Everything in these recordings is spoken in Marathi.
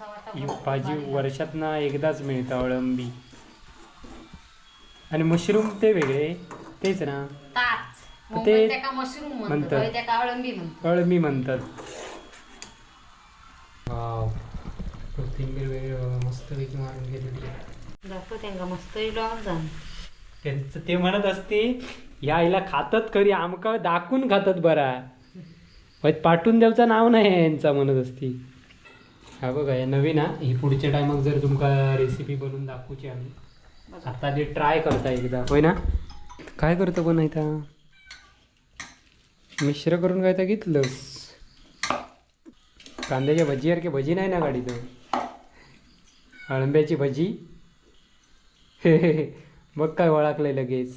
ही भाजी वर्षात ना एकदाच मिळतं अळंबी. आणि मशरूम ते वेगळे तेच ना. ते मशरूम म्हणतात. अळंबी म्हणतात? अळंबी म्हणतात. वाव. कोथिंबीर वेगळी मस्तपैकी मारून गेलेली आहे दाखव त्यांका मस्त लावून जाण त्यांचं ते म्हणत असते या आईला खातात खरी आमका दाखवून खातात बरा. पण पाठवून द्यायचं नाव नाही यांचा म्हणत असती हा बघा हे नवीन हा. ही पुढच्या टायमाक जर तुमका रेसिपी बनवून दाखवूची आम्ही. आता ते ट्राय करता एकदा. होय ना? काय करतो पण इथं? मिश्र करून काय तर घेतलंस. कांद्याच्या भजीसारखी भजी नाही ना गाडी तर अळंब्याची भजी? हे हे हे. मग काय ओळखलंय लगेच.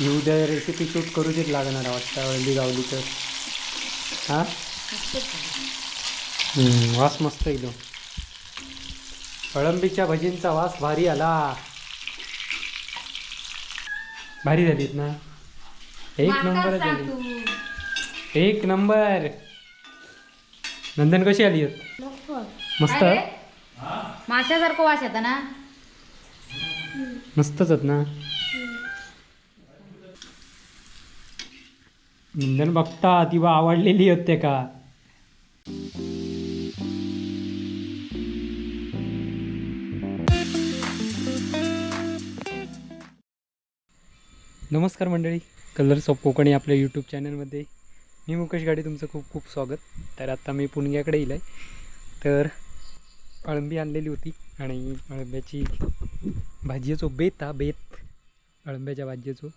ही उद्या रेसिपी शूट करूचीच लागणार वाटतं अळंबी गावली तर. हा? वास मस्त एकदम. अळंबीच्या भजींचा वास भारी आला. भारी झालीत ना? एक नंबर झाली. एक नंबर. नंदन कशी आली आहेत मस्त? माशासारखं वास येतं ना? मस्तच आहेत ना? नंदन बघता ती बा आवडलेली होते का? नमस्कार मंडळी. कलर्स ऑफ कोकणी आपल्या यूट्यूब चॅनलमध्ये मी मुकेश गाडी तुमचं खूप खूप स्वागत. तर आता मी पुणग्याकडे येईल आहे. तर अळंबी आणलेली होती आणि अळंब्याची भाजीचो बेत हा बेत अळंब्याच्या भाजीचो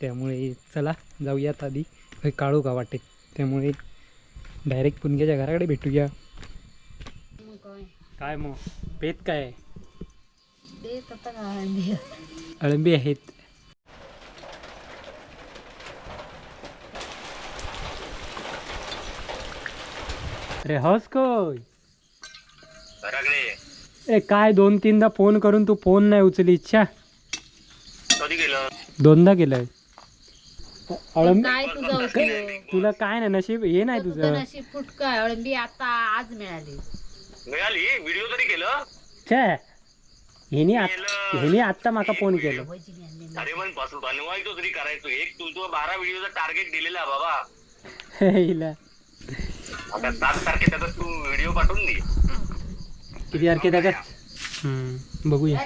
त्यामुळे चला जाऊयात आधी. काही काढू का वाटे त्यामुळे डायरेक्ट पुणग्याच्या घराकडे भेटूया. काय मग? बेत काय अळंबी आहेत. अरे हस कोय घराकडे ए काय दोन तीनदा फोन करून तू फोन नाही उचली इच्छा कधी गेलं? दोनदा केलंय. अळंबी काय तुझं उपयोग? तुला काय नाही नशीब हे नाही तुझं तुझं. नशीब फुटका अळंबी आता आज मिळाली. मिळाली? व्हिडिओ तरी केलं? छे ह्यानी आत- ह्यानी आत्ता माका फोन केलं. आणली अरे पण बनवायचो तरी करायचो. एक तू तो बारा व्हिडिओचा टार्गेट दिलेला बाबा. हिला. आता सात तू व्हिडिओ पाठवून दे. किती तारखे का बघूया.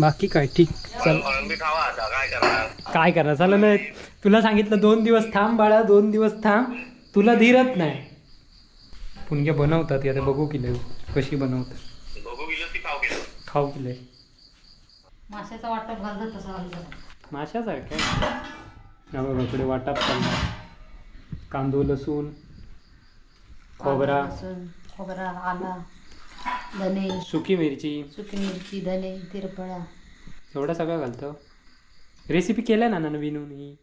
बाकी काय? ठीक चल. अळंबी खावा आता काय करणार? काय करणार? चाललं नाही तुला सांगितलं दोन दिवस थांब बाळा दोन दिवस थांब. तुला धीरत नाही. पुणग्या बनवतात आता बघू किले कशी बनवतात. बघू गेलो ती खाऊ केलं खाऊ किले माशाचा वाटप घालतात तसा घालतात माशासारख्या हा बघा वाटाप कांदो लसूण खोबरा. लसूण, खोबरा आला धने सुकी मिरची. सुकी मिरची धने तिरपळा. एवढं सगळं घालतं. रेसिपी केल्या ना नवीन ही?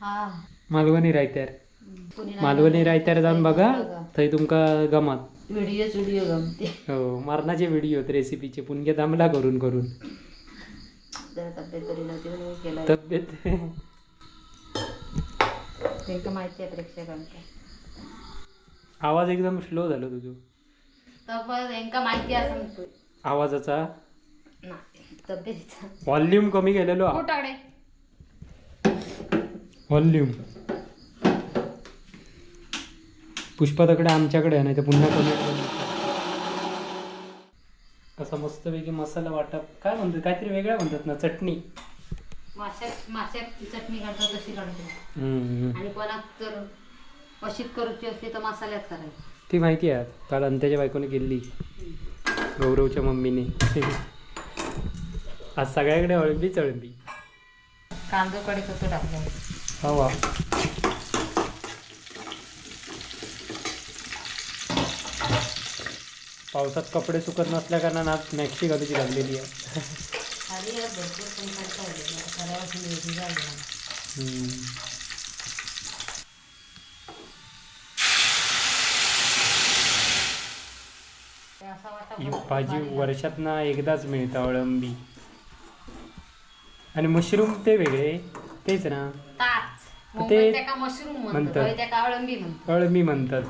हा. मालवणी रायत्यार. कोणी नाही मालवणी रायत्यार जाऊन बघा. थंय तुमका गमात. व्हिडिओच व्हिडिओ गमते. हो मारणाचे व्हिडिओ रेसिपीचे पुणगे दामला करून करून. जरा तब्येत बरी नव्हती म्हणून केलं तब्येत. त्यांना माहिती आहे प्रेक्षकांना आवाज एकदम स्लो झालो तुझं तर माहिती असं आवाजाचा? नाही तब्येतीचा. व्हॉल्यूम कमी केलेलो. कुठाकडे व्हॉल्यूम पुष्पाताकडे आमच्याकडे आहे नाही तर पुन्हा कमी असा मस्तपैकी मसाला वाटप काय म्हणतात? काहीतरी वेगळं म्हणतात ना चटणी. माशात माशात चटणी काढतात तशी काढतो हम्म. आणि कोणाक जर अशीच करूची असली तर मसाल्यात करायची. ती माहिती आहे काल अंत्याच्या बायकोने केली गौरवच्या मम्मीने. आज सगळ्याकडे अळंबीच अळंबी कांदो कडे कसं टाकलं हवा पावसात कपडे सुकत नसल्या कारणानं आज मॅक्सी घालूची घातलेली आहे. अरे यार भरपूर पण करता येईल करावाची वेगळी झाली ना. हम्म. ही भाजी वर्षातना एकदाच मिळते अळंबी. आणि मशरूम ते वेगळे तेच ना? ते म्हणतात. अळंबी म्हणतात.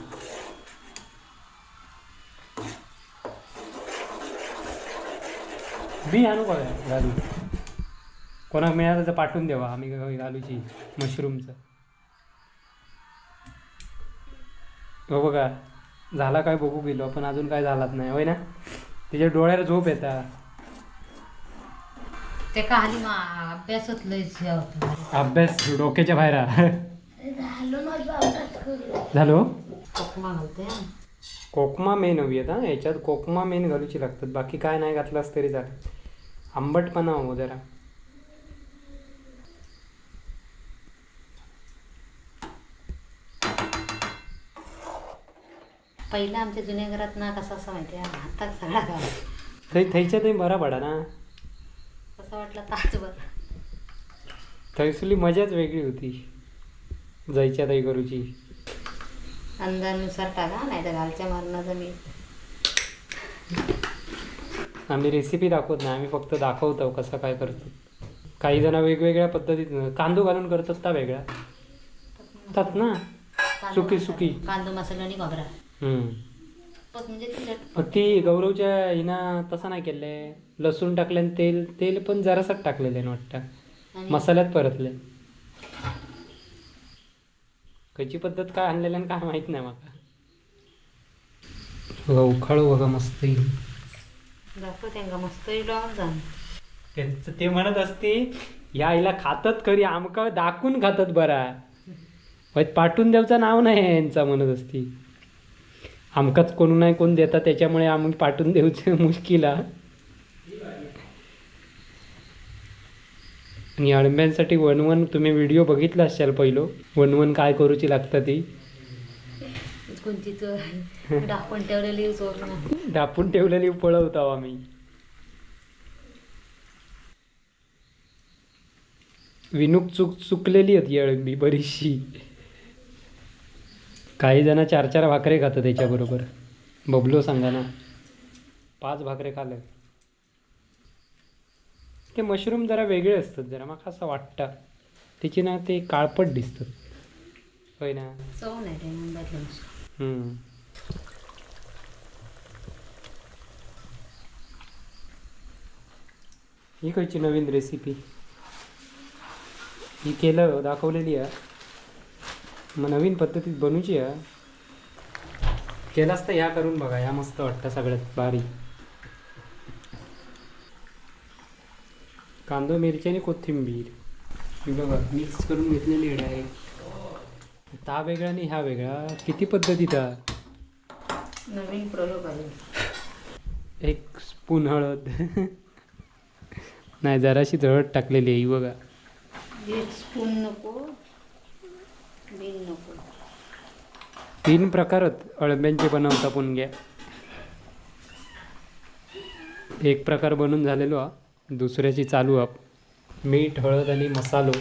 बी आणू बघा घालू? कोणाक मिळालं तर पाठवून देवा आम्ही घालूची मशरूमचं. हो बघा झाला काय बघू गेलो पण अजून काय झालाच नाही होय ना? तिच्या डोळ्याला झोप येता. ते मा अभ्यासात हे होतं. अभ्यास डोक्याच्या बाहेर आ. झालो कोकमा घालते हं. कोकमा मेन हवी आहेत हा? याच्यात कोकमा मेन घालूची लागतात बाकी काय नाही घातलास तरी चालेल. आंबटपणा हवं जरा. पहिला आमच्या जुन्या घरात ना कसं असं माहिती आहे हातात सगळा गाव. थंय थंयच्या थंय बरा पडा ना. कसं वाटलं तासभर थंयसुली मजाच वेगळी होती जायच्या ताई करूची. अंदानुसार टाका नाही तर घालच्या मारणाचं मी. आम्ही रेसिपी दाखवत नाही आम्ही फक्त दाखवतो कसं काय करतो. काही जण वेगवेगळ्या पद्धतीत कांदो घालून करतात त्या वेगळ्या. तात ना. कांदा सुकी मसाला- सुकी कांदा मसाला आणि खोबरा. हम्म. पण म्हणजे पण ती गौरवच्या हिना तसं नाही केले लसूण टाकले आणि तेल तेल पण जरासच टाकलेले वाटतं. आणि? मसाल्यात परतले खयची पद्धत काय आणलेली आणि काय माहीत नाही माका. बघा उखाळू बघा मस्त येईल. दाखव त्यांना मस्त लावून जाण त्यांचं ते म्हणत असते या आईला खातात खरी आमका दाखवून खातात बरा. पण पाठवून द्यायचं नाव नाही यांचा म्हणत असती. आमकाच कोण नाही कोण देतात त्याच्यामुळे आम्ही पाठवून देऊचं मुश्किल. आणि अळंब्यांसाठी वन वन तुम्ही व्हिडिओ बघितला असाल पहिलो? वन वन काय करूची लागतं ती? दाखवून ठेवलेली डापून ठेवलेली पळवतो आम्ही. विनुक चुक चुकलेली होती अळंबी बरीचशी. काही जण चार चार भाकरे खातात त्याच्याबरोबर. बबलो सांगा ना. पाच भाकरे खाल्ले. ते मशरूम जरा वेगळे असतात जरा मग असं वाटतं. त्याची ना ते काळपट दिसतात. होय ना? चव नाही. ही खयची नवीन रेसिपी ही केलं दाखवलेली आहे. मग नवीन पद्धतीत बनवूची आहे. केलास तर ह्या करून बघा ह्या मस्त वाटतं सगळ्यात भारी कांदो मिरची आणि कोथिंबीर. ही बघा मिक्स करून घेतलेली आहे. डायरेक्ट ता वेगळा आणि ह्या वेगळा. किती पद्धतीत नवीन एक स्पून हळद. नाही जराशी हळद टाकलेली आहे ही बघा. एक स्पून नको. बिन नको. तीन प्रकार आहेत. अळंब्यांचे बनवता पुणग्या एक प्रकार बनून झालेलो हा. दुसऱ्याची चालू हा मीठ हळद आणि मसालो.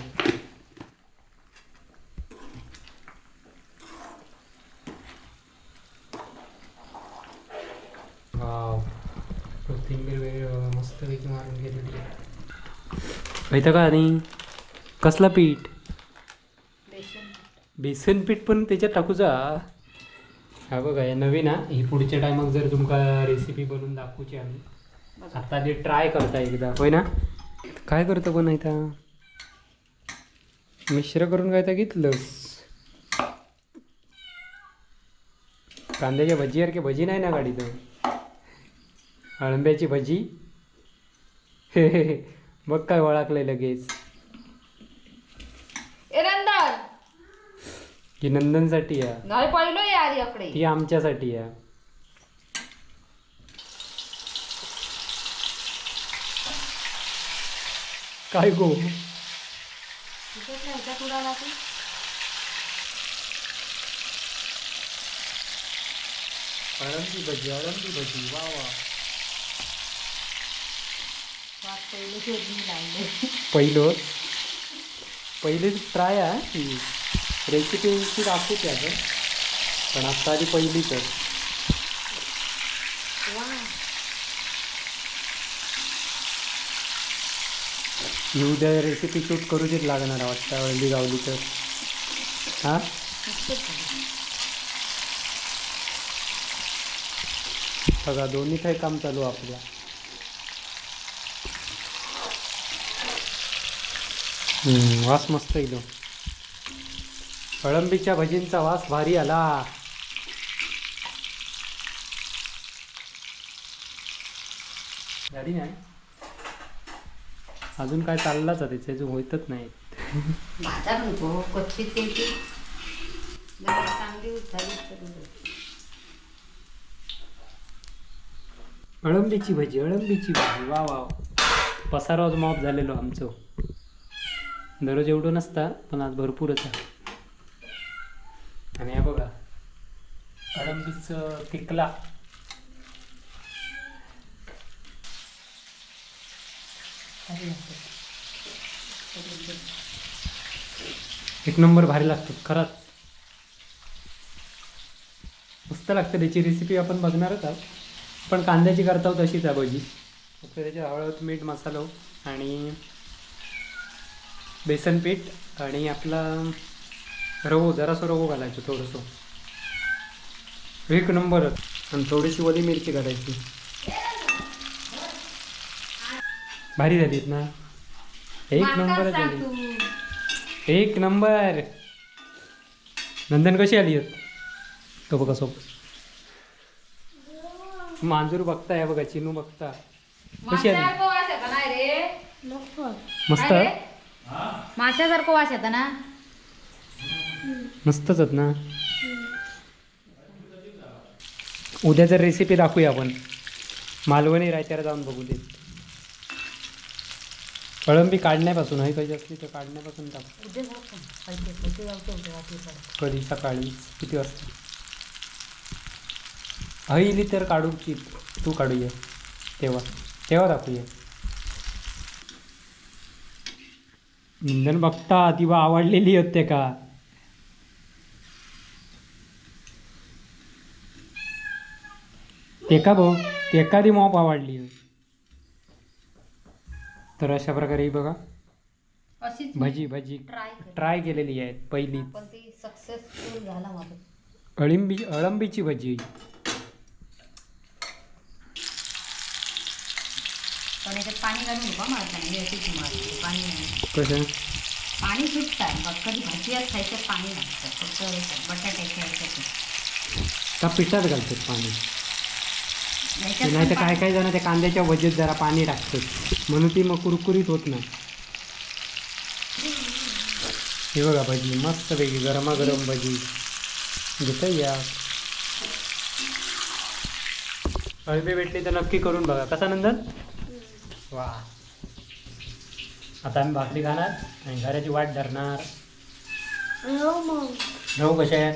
वाव. कोथिंबीर मस्तपैकी मारून गेलेली माहिती का आणि? कसला पीठ? बेसन पीठ पण त्याच्यात टाकूचा हा बघा या नवीन हा. ही पुढच्या टायमाक जर तुमका रेसिपी बनवून दाखवूची आम्ही. आता ते ट्राय करता एकदा. होय ना? काय करतो पण इथं? मिश्र करून काय तर घेतलंस. कांद्याच्या भजीसारखी भजी नाही ना गाडी तर अळंब्याची भजी? हे. बघ काय ओळखलंय लगेच. ही नंदनसाठी आहे नाही पहिलो यार याकडे. ती आमच्यासाठी आहे काय गो? अळंबी भजी अळंबी भजी वा वा. पहिलं पहिलं? पहिली ट्राय आहे रेसिपीची दाखवते आपण पण आत्ता आधी पहिली तर. येऊ द्या रेसिपी शूट करू देत लागणार वाटतं हळदी गावली तर. हां? बघा दोन्ही काही काम चालू आपल्या. वास मस्त एकदम. अळंबीच्या भजींचा वास भारी आला. झाली नाही. अजून काय चाललाच आहे त्याचे जो होतच नाही कच्ची तेलची चांगली अळंबीची भजी अळंबीची भजी. वा वा पसाराच माप झालेलो आमचं. दररोज एवढं नसता पण आज भरपूरच आहे आणि हे बघा अळंबीचं तिकला एक नंबर भारी लागतो खरंच. मस्त लागतं त्याची रेसिपी आपण बघणारच आहोत. पण कांद्याची करता हो तशीच आहे भजी फक्त त्याच्या हळद मीठ मसालो आणि बेसन पीठ आणि आपला रवो जरासं रवो घालायचं थोडंसं. एक नंबरच आणि थोडीशी ओली मिरची घालायची भारी झालीत ना? एक नंबरच झाली. एक नंबर. नंदन कशी आली? आहेत तो बघा सोबत. मांजूर बघताय बघा चिनू बघता. कशी आली? मस्त? माशासारखं वास येतं ना? मस्तच आहेत ना? उद्या जर रेसिपी दाखवूया आपण. मालवणी रायत्याला जाऊन बघू दे अळंबी काढण्यापासून आहे काही असली तर काढण्यापासून टाकू का? कधी? सकाळी. किती वाजता? हईली तर काढूची तू काढूया. तेव्हा. तेव्हा दाखवूया. इंधन बघता ती बा आवडलेली होते का? तेका भाऊ तेका ती मॉप आवडली. तर अशा प्रकारे ही बघा. अशीच भजी भजी ट्राय ट्राय केलेली आहे पहिली पण ती सक्सेसफुल झाला माझं अळिंबी अळंबीची भजी. पण याच्यात पाणी घालून उभा मारता नाही अशीच मारते पाणी नाही कसं? पाणी सुटतात बघ कधी भाजीयात खायचं पाणी लागतं फक्त याच्यात बटाट्याच्या ह्याच्यात. का पिठात घालतात पाणी. नाही तर काय काय जण त्या कांद्याच्या भजीत जरा पाणी टाकतात. म्हणून ती मग कुरकुरीत होत नाही. हे बघा भजी मस्त पैकी गरमागरम भजी. घेता या. अळबी भेटली तर नक्की करून बघा. कसा नंदन? वा. आता आम्ही भाकरी खाणार आणि घराची वाट धरणार. राहू कशा आहे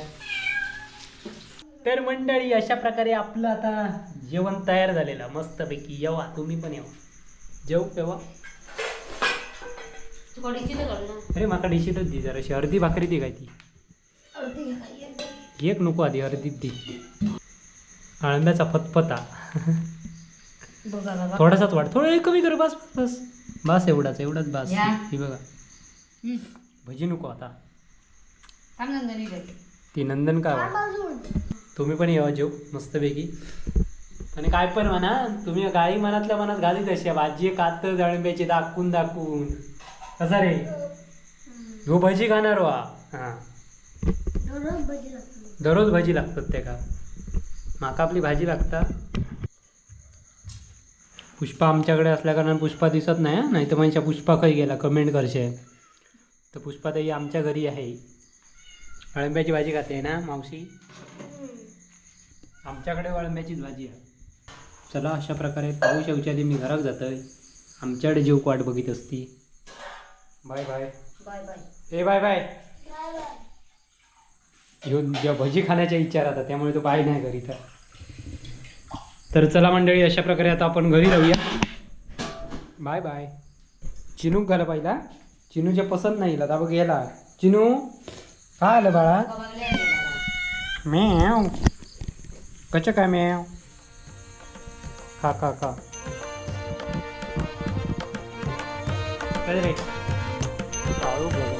तर मंडळी अशा प्रकारे आपलं आता जेवण तयार झालेलं मस्तपैकी. येवा तुम्ही पण येवा. जेव ना. अरे माका डिशीतच दे जराशी. अर्धी भाकरी दे काय ती? एक नको आधी अर्धीच दे. आळंब्याचा फतफता. थोडासाच वाट थोडं कमी कर बस बस. बस एवढाच एवढाच बस. ही बघा. भजी नको आता. नंदनी. ती नंदन का तुम्ही पण येवा जेव. मस्तपैकी. आणि काय पण म्हणा तुम्ही गाई मनातल्या मनात घालीत अशा. भाजी कात जळंब्याची दाखवून दाखवून. कसा रे? हो भजी खाणार वा. हा. दररोज भाजी लागतात ते का? माका आपली भाजी लागता. पुष्पा आमच्याकडे असल्याकारणानं पुष्पा दिसत नाही नाही तर म्हणजे पुष्पा काही गेला. कमेंट करशे तर पुष्पा ताई आमच्या घरी आहे. अळंब्याची भाजी खाते ना मावशी? आमच्याकडे अळंब्याचीच भाजी आहे. चला अशा प्रकारे पाऊस येऊच्या आधी मी घरात जातोय. आमच्याकडे जीव वाट बघित असती. Bye bye. Bye bye. ए बाय बाय. घेऊन जेव्हा भजी खाण्याच्या इच्छा राहतात त्यामुळे तो बाय नाही घरी तर. तर चला मंडळी अशा प्रकारे आता आपण घरी राहूया. Bye bye. चिनूक घाला पहिला. चिनूच्या पसंत नाही हिला. बघ गेला. चिनू काय आलं बाळा? बघले गेला. म्याव. कचं काय म्याव खा खा खा काय रे काळू बघ